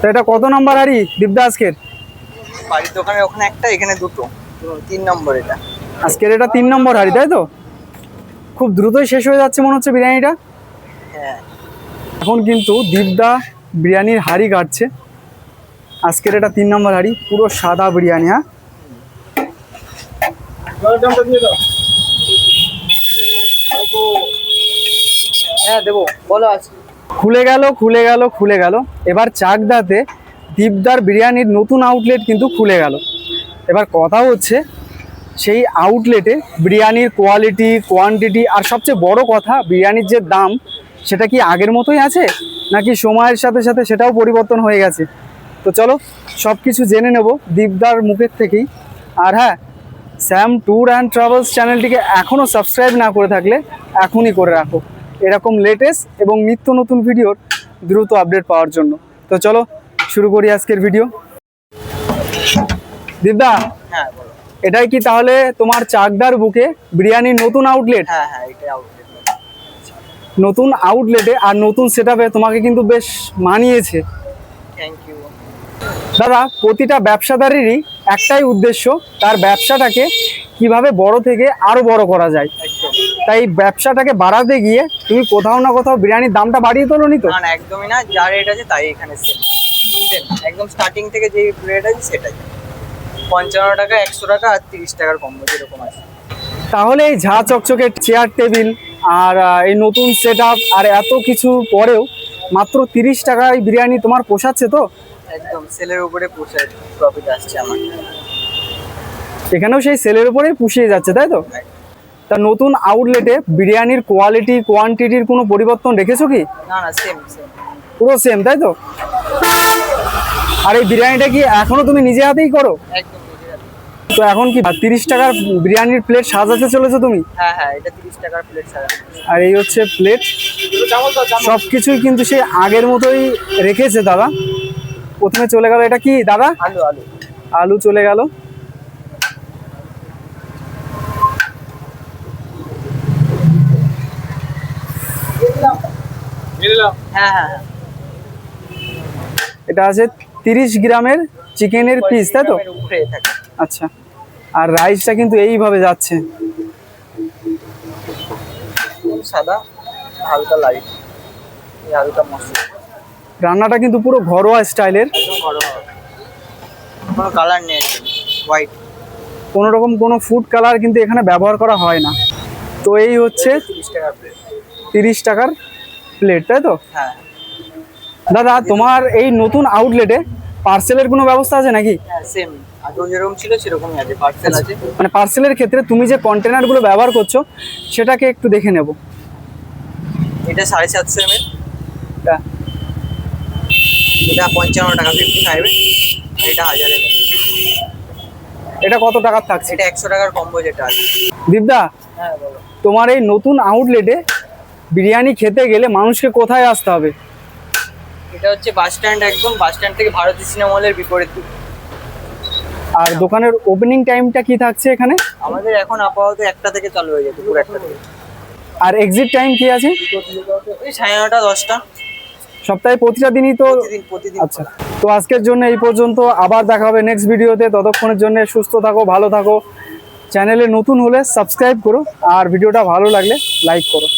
তো এটা কত নাম্বার হাড়ি দীপদা আজকের বাড়ির দোকানে ওখানে একটা এখানে দুটো। তিন নম্বর এটা। আজকের এটা তিন নম্বর হাড়ি তাই তো? খুব দ্রুতই শেষ হয়ে যাচ্ছে মনে হচ্ছে বিরিয়ানিটা। হ্যাঁ। এখন কিন্তু দীপদা বিরিয়ানির হাড়ি কাটছে। আজকের এটা তিন নম্বর হাড়ি পুরো সাদা বিরিয়ানি হ্যাঁ? হ্যাঁ দেবো বলো আছে খুলে গেল খুলে গেল খুলে গেল। এবার চাকদাতে দীপদার বিরিয়ানির নতুন আউটলেট কিন্তু খুলে গেল। এবার কথা হচ্ছে, সেই আউটলেটে বিরিয়ানির কোয়ালিটি কোয়ান্টিটি আর সবচেয়ে বড় কথা, বিরিয়ানির যে দাম, সেটা কি আগের মতোই আছে? নাকি সময়ের সাথে সাথে সেটাও পরিবর্তন হয়ে গেছে? তো চলো সব কিছু জেনে নেব দীপদার মুখের থেকেই। আর হ্যাঁ স্যাম ট্যুর অ্যান্ড ট্রাভেলস চ্যানেলটিকে এখনও সাবস্ক্রাইব না করে থাকলে এখনই করে রাখো। এরকম লেটেস্ট এবং নিত্য নতুন ভিডিওর দ্রুত আপডেট পাওয়ার জন্য। তো চলো শুরু করি আজকের ভিডিও দিদা হ্যাঁ এটাই কি তাহলে তোমার চাকদার বুকে বিরিয়ানির নতুন আউটলেট হ্যাঁ হ্যাঁ এটাই আউটলেট নতুন আউটলেটে আর নতুন সেট তোমাকে কিন্তু বেশ মানিয়েছে। থ্যাংক ইউ দাদা প্রতিটা ব্যবসাদারেরই একটাই উদ্দেশ্য তার ব্যবসাটাকে কীভাবে বড় থেকে আরও বড় করা যায়। তাই ব্যবসাটাকে বাড়াতে গিয়ে তুমি কোথাও না কোথাও বিরিয়ানির দামটা বাড়িয়ে তোলোনি তো? না না একদমই না। যা রেট আছে তাই এখানে সেম একদম স্টার্টিং থেকে যে রেট আছে সেটাই। পঞ্চান্ন টাকা একশো টাকা আর তিরিশ টাকার কম্বো যেরকম আছে। তাহলে এই ঝা চকচকে চেয়ার টেবিল আর এই নতুন সেট আর এত কিছু পরেও মাত্র তিরিশ টাকায় বিরিয়ানি তোমার পোষাচ্ছে তো? একদম সেলের উপরে পোষায় প্রফিট আসছে আমার। এখানেও সেই সেলের উপরেই পুষিয়ে যাচ্ছে তাই তো? তা নতুন আউটলেটে বিরিয়ানির কোয়ালিটি কোয়ান্টিটির কোনো পরিবর্তন রেখেছো কি? না না সেম সেম পুরো সেম তাই তো? আর এই বিরিয়ানিটা কি এখনও তুমি নিজে হাতেই করো। তো এখন কি তিরিশ টাকার বিরিয়ানির প্লেট সাজাতে চলেছো তুমি? হ্যাঁ হ্যাঁ এটা তিরিশ টাকার প্লেট আর এই হচ্ছে প্লেট সব কিছুই কিন্তু সেই আগের মতোই রেখেছে দাদা। প্রথমে চলে গেল এটা কি দাদা? আলু আলু। আলু চলে গেল। হ্যাঁ হ্যাঁ হ্যাঁ। এটা আছে তিরিশ গ্রামের চিকেনের পিস তাই তো? গ্রামের উপরে থাকে। আচ্ছা। আর রাইসটা কিন্তু এইভাবে যাচ্ছে। সাদা হালকা লাইট হালকা মশলা রান্নাটা কিন্তু পুরো ঘরোয়া স্টাইলের। কোনো কালার নেই হোয়াইট কোনো রকম কোনো ফুড কালার কিন্তু এখানে ব্যবহার করা হয় না। তো এই হচ্ছে তিরিশ টাকার প্লেট তাই তো? হ্যাঁ। দাদা তোমার এই নতুন আউটলেটে পার্সেলের কোনো ব্যবস্থা আছে নাকি? হ্যাঁ সেম আগেও যেরকম ছিল সেরকমই আছে পার্সেল আছে। মানে পার্সেলের ক্ষেত্রে তুমি যে কন্টেনারগুলো ব্যবহার করছ সেটাকে একটু দেখে নেব। এটা সাড়ে সাতশো এম এটা পঞ্চান্ন টাকা ফিফটি ফাইভে আর এটা হাজার এম এটা কত টাকার থাকছে? এটা একশো টাকার কম্বো যেটা আছে। দীপদা হ্যাঁ বলো। তোমার এই নতুন আউটলেটে বিরিয়ানি খেতে গেলে মানুষকে কোথায় আসতে হবে? এটা হচ্ছে বাস স্ট্যান্ড একদম বাস স্ট্যান্ড থেকে ভারতী সিনেমা হলের বিপরীত আর দোকানের ওপেনিং টাইমটা কি থাকছে এখানে? আমাদের এখন আপাতত একটা থেকে চালু হয়ে গেছে দুপুর একটা থেকে। আর এক্সিট টাইম কি আছে? ওই সাড়ে নটা দশটা। সপ্তাহে প্রতিটা দিনই তো আচ্ছা তো আজকের জন্য এই পর্যন্ত আবার দেখা হবে নেক্সট ভিডিওতে ততক্ষণের জন্য সুস্থ থাকো ভালো থাকো। চ্যানেলে নতুন হলে সাবস্ক্রাইব করো আর ভিডিওটা ভালো লাগলে লাইক করো।